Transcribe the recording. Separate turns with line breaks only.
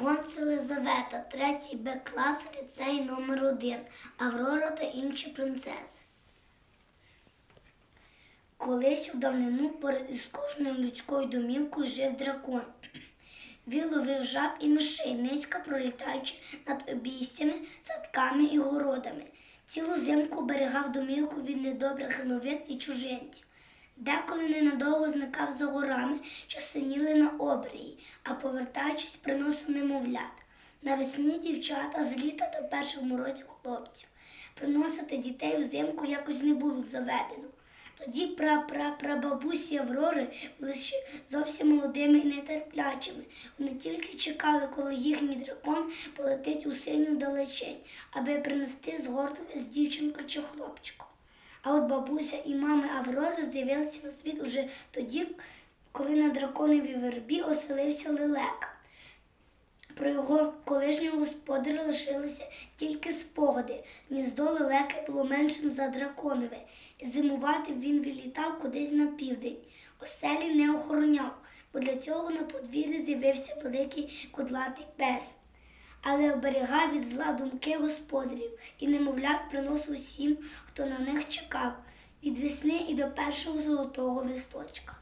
Гонц Елизавета, третій Б клас, ліцей номер 1 Аврора та інші принцеси. Колись у давнину поряд із кожною людською домівкою жив дракон. Він ловив жаб і мишей, низько пролітаючи над обійстями, садками і городами. Цілу зимку оберігав домівку від недобрих новин і чужинців. Деколи ненадовго зникав за горами, що синіли на обрії, а повертаючись, приносив немовлят. Навесні дівчата з літа та перших морозів хлопців. Приносити дітей взимку якось не було заведено. Тоді пра-пра-прабабусі Аврори були ще зовсім молодими і нетерплячими. Вони тільки чекали, коли їхній дракон полетить у синю далечень, аби принести з з дівчинку чи хлопчиком. А от бабуся і мами Аврори з'явилися на світ уже тоді, коли на драконовій вербі оселився лелека. Про його колишнього господаря лишилися тільки спогади. Гніздо лелеки було меншим за драконове, і зимувати він вилітав кудись на південь. Оселі не охороняв, бо для цього на подвір'ї з'явився великий кудлатий пес. Але оберігав від зла думки господарів і немовлят приносив усім, хто на них чекав, від весни і до першого золотого листочка.